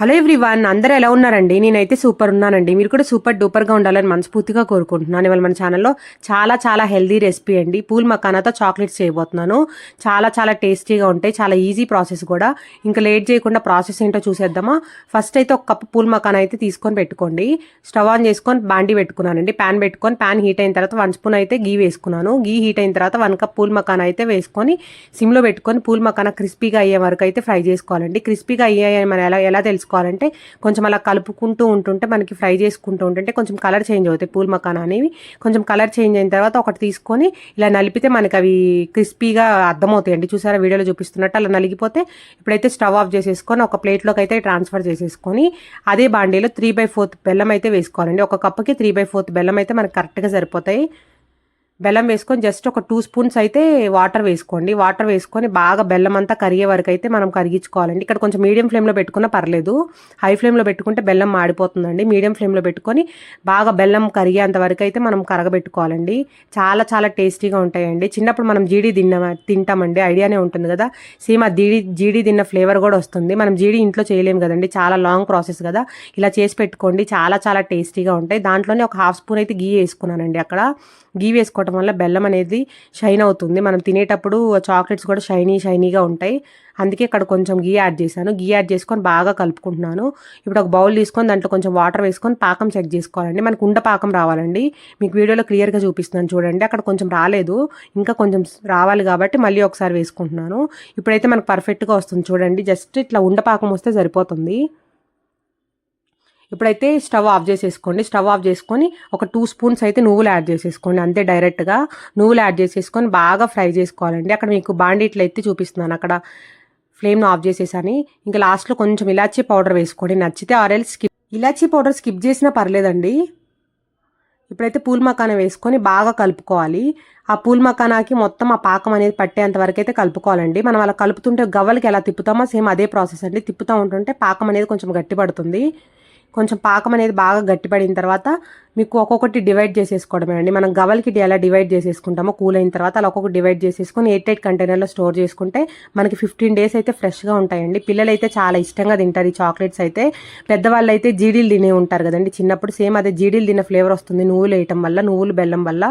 Hello everyone అందరూ ఎలా ఉన్నారండి? నేనైతే సూపర్ ఉన్నానండి. మీరు కూడా సూపర్ డూపర్గా ఉండాలని మనస్ఫూర్తిగా కోరుకుంటున్నాను. ఇవాళ మన ఛానల్లో చాలా చాలా హెల్దీ రెసిపీ అండి. పూల్ మకానాతో చాక్లెట్స్ చేయబోతున్నాను. చాలా చాలా టేస్టీగా ఉంటాయి. చాలా ఈజీ ప్రాసెస్ కూడా. ఇంకా లేట్ చేయకుండా ప్రాసెస్ ఏంటో చూసేద్దామా? ఫస్ట్ అయితే ఒక కప్పు పూల్ మకానా అయితే తీసుకొని పెట్టుకోండి. స్టవ్ ఆన్ చేసుకొని బాండి పెట్టుకున్నానండి. ప్యాన్ పెట్టుకొని ప్యాన్ హీట్ అయిన తర్వాత వన్ స్పూన్ అయితే గీ వేసుకున్నాను. గీ హీట్ అయిన తర్వాత వన్ కప్ పూల్ మకానా అయితే వేసుకొని సిమ్లో పెట్టుకొని పూల్ మకానా క్రిస్పీగా అయ్యే వరకు అయితే ఫ్రై చేసుకోవాలండి. క్రిస్పీగా అయ్యాయని మనం ఎలా ఎలా తెలుసు చేసుకోవాలంటే కొంచెం అలా కలుపుకుంటూ ఉంటుంటే మనకి ఫ్రై చేసుకుంటూ ఉంటుంటే కొంచెం కలర్ చేంజ్ అవుతాయి. పూల్ మకానా అనేవి కొంచెం కలర్ చేంజ్ అయిన తర్వాత ఒకటి తీసుకొని ఇలా నలిపితే మనకి అవి క్రిస్పీగా అర్థమవుతాయండి. చూసారా? వీడియోలో చూపిస్తున్నట్టు అలా నలిగిపోతే ఇప్పుడైతే స్టవ్ ఆఫ్ చేసేసుకొని ఒక ప్లేట్లోకి అయితే ట్రాన్స్ఫర్ చేసేసుకొని అదే బాండీలో త్రీ బై ఫోర్త్ బెల్లం అయితే వేసుకోవాలండి. ఒక కప్పుకి త్రీ బై ఫోర్త్ బెల్లం అయితే మనకి కరెక్ట్గా సరిపోతాయి. బెల్లం వేసుకొని జస్ట్ ఒక టూ స్పూన్స్ అయితే వాటర్ వేసుకోండి. వాటర్ వేసుకొని బాగా బెల్లం అంతా కరిగే వరకు అయితే మనం కరిగించుకోవాలండి. ఇక్కడ కొంచెం మీడియం ఫ్లేమ్లో పెట్టుకున్నా పర్లేదు. హై ఫ్లేమ్లో పెట్టుకుంటే బెల్లం మాడిపోతుందండి. మీడియం ఫ్లేమ్లో పెట్టుకొని బాగా బెల్లం కరిగేంత వరకు అయితే మనం కరగబెట్టుకోవాలండి. చాలా చాలా టేస్టీగా ఉంటాయండి. చిన్నప్పుడు మనం జీడీ తిన్న తింటామండి. ఐడియానే ఉంటుంది కదా. సేమ్ ఆ జీడీ జీడీ తిన్న ఫ్లేవర్ కూడా వస్తుంది. మనం జీడీ ఇంట్లో చేయలేము కదండి. చాలా లాంగ్ ప్రాసెస్ కదా. ఇలా చేసి పెట్టుకోండి. చాలా చాలా టేస్టీగా ఉంటాయి. దాంట్లోనే ఒక హాఫ్ స్పూన్ అయితే గీ వేసుకున్నానండి అక్కడ. గీ వేసుకోవటం వల్ల బెల్లం అనేది షైన్ అవుతుంది. మనం తినేటప్పుడు చాక్లెట్స్ కూడా షైనీ షైనీగా ఉంటాయి. అందుకే ఇక్కడ కొంచెం గీ యాడ్ చేశాను. గీ యాడ్ చేసుకొని బాగా కలుపుకుంటున్నాను. ఇప్పుడు ఒక బౌల్ తీసుకొని దాంట్లో కొంచెం వాటర్ వేసుకొని పాకం చెక్ చేసుకోవాలండి. మనకు ఉండ పాకం రావాలండి. మీకు వీడియోలో క్లియర్గా చూపిస్తున్నాను చూడండి. అక్కడ కొంచెం రాలేదు. ఇంకా కొంచెం రావాలి కాబట్టి మళ్ళీ ఒకసారి వేసుకుంటున్నాను. ఇప్పుడైతే మనకు పర్ఫెక్ట్గా వస్తుంది చూడండి. జస్ట్ ఇట్లా ఉండ పాకం వస్తే సరిపోతుంది. ఇప్పుడైతే స్టవ్ ఆఫ్ చేసేసుకోండి. స్టవ్ ఆఫ్ చేసుకొని ఒక టూ స్పూన్స్ అయితే నువ్వులు యాడ్ చేసేసుకోండి. అంతే డైరెక్ట్గా నువ్వులు యాడ్ చేసేసుకొని బాగా ఫ్రై చేసుకోవాలండి. అక్కడ మీకు బాండిట్లు ఎత్తి చూపిస్తున్నాను. అక్కడ ఫ్లేమ్ను ఆఫ్ చేసేసాని. ఇంకా లాస్ట్లో కొంచెం ఇలాచీ పౌడర్ వేసుకోండి. నచ్చితే ఆరెల్ స్కిప్ ఇలాచీ పౌడర్ స్కిప్ చేసినా పర్లేదండి. ఇప్పుడైతే పూల్ మకాన వేసుకొని బాగా కలుపుకోవాలి. ఆ పూల్ మకానాకి మొత్తం ఆ పాకం అనేది పట్టేంత వరకు అయితే కలుపుకోవాలండి. మనం అలా కలుపుతుంటే గవ్వలకి ఎలా తిప్పుతామో సేమ్ అదే ప్రాసెస్ అండి. తిప్పుతూ ఉంటుంటే పాకం అనేది కొంచెం గట్టి పడుతుంది కొంచెం పాకం అనేది బాగా గట్టిపడిన తర్వాత మీకు ఒక్కొక్కటి డివైడ్ చేసేసుకోవడమే అండి. మనం గవల్కి ఎలా డివైడ్ చేసేసుకుంటామో కూల్ అయిన తర్వాత అలా ఒక్కొక్కటి డివైడ్ చేసేసుకొని ఎయిట్ ఎయిట్ కంటైనర్లో స్టోర్ చేసుకుంటే మనకి ఫిఫ్టీన్ డేస్ అయితే ఫ్రెష్గా ఉంటాయండి. పిల్లలు అయితే చాలా ఇష్టంగా తింటారు ఈ చాక్లెట్స్ అయితే. పెద్దవాళ్ళు అయితే జీడీలు తినే ఉంటారు కదండి. చిన్నప్పుడు సేమ్ అదే జీడీలు తిన్న ఫ్లేవర్ వస్తుంది నువ్వులు వేయటం వల్ల నువ్వులు బెల్లం వల్ల.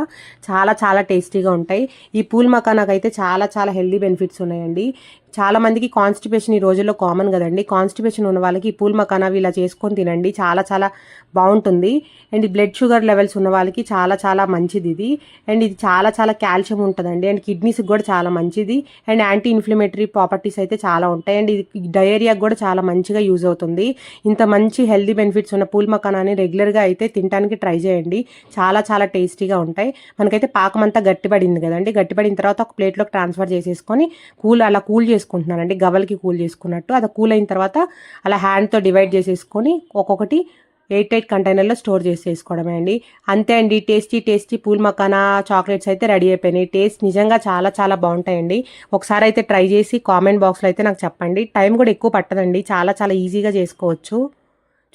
చాలా చాలా టేస్టీగా ఉంటాయి. ఈ పూల్ మకానాకు అయితే చాలా చాలా హెల్దీ బెనిఫిట్స్ ఉన్నాయండి. చాలా మందికి కాన్స్టిపేషన్ ఈ రోజుల్లో కామన్ కదండి. కాన్స్టిపేషన్ ఉన్న వాళ్ళకి ఈ పూల్ మకానా ఇలా చేసుకొని తినండి. చాలా చాలా బాగుంటుంది. అండ్ బ్లడ్ షుగర్ లెవెల్స్ ఉన్న వాళ్ళకి చాలా చాలా మంచిది ఇది. అండ్ ఇది చాలా చాలా కాల్షియం ఉంటుందండి. అండ్ కిడ్నీస్కి కూడా చాలా మంచిది. అండ్ యాంటీ ఇన్ఫ్లమేటరీ ప్రాపర్టీస్ అయితే చాలా ఉంటాయి. అండ్ ఇది డయేరియాకి కూడా చాలా మంచిగా యూజ్ అవుతుంది. ఇంత మంచి హెల్దీ బెనిఫిట్స్ ఉన్న పూల్ మకానాన్ని రెగ్యులర్గా అయితే తినడానికి ట్రై చేయండి. చాలా చాలా టేస్టీగా ఉంటాయి. మనకైతే పాకం అంతా గట్టిపడింది కదండి. గట్టిపడిన తర్వాత ఒక ప్లేట్లోకి ట్రాన్స్ఫర్ చేసేసుకొని కూల్ అలా కూల్ చేసుకుంటున్నానండి. గవల్కి కూల్ చేసుకున్నట్టు. అది కూల్ అయిన తర్వాత అలా హ్యాండ్తో డివైడ్ చేసేసుకొని ఒక్కొక్కటి ఎయిట్ ఎయిట్ కంటైనర్లో స్టోర్ చేసేసుకోవడమే అండి. అంతే అండి tasty tasty phool makhana chocolates అయితే రెడీ అయిపోయినాయి. టేస్ట్ నిజంగా చాలా చాలా బాగుంటాయండి. ఒకసారి అయితే ట్రై చేసి కామెంట్ బాక్స్లో అయితే నాకు చెప్పండి. టైం కూడా ఎక్కువ పట్టదండి. చాలా చాలా ఈజీగా చేసుకోవచ్చు.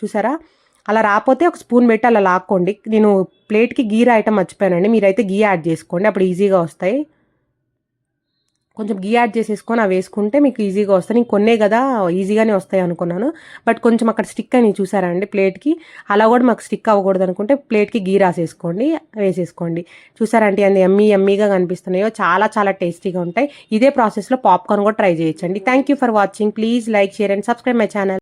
చూసారా? అలా రాకపోతే ఒక స్పూన్ పెట్టి అలా లాక్కోండి. నేను ప్లేట్కి గీ రాయటం మర్చిపోయానండి. మీరైతే గీ యాడ్ చేసుకోండి. అప్పుడు ఈజీగా వస్తాయి. కొంచెం గీ యాడ్ చేసేసుకొని అవి వేసుకుంటే మీకు ఈజీగా వస్తాయి. నేను కొన్నే కదా ఈజీగానే వస్తాయి అనుకున్నాను. బట్ కొంచెం అక్కడ స్టిక్ అని చూసారా అండి ప్లేట్కి? అలా కూడా మాకు స్టిక్ అవ్వకూడదు అనుకుంటే ప్లేట్కి గీ రాసేసుకోండి వేసేసుకోండి. చూసారంటే అది ఎమ్మీ ఎమ్మీగా కనిపిస్తున్నాయో. చాలా చాలా టేస్టీగా ఉంటాయి. ఇదే ప్రాసెస్లో పాప్కార్న్ కూడా ట్రై చేయొచ్చండి. Thank you for watching. Please like share and subscribe my channel.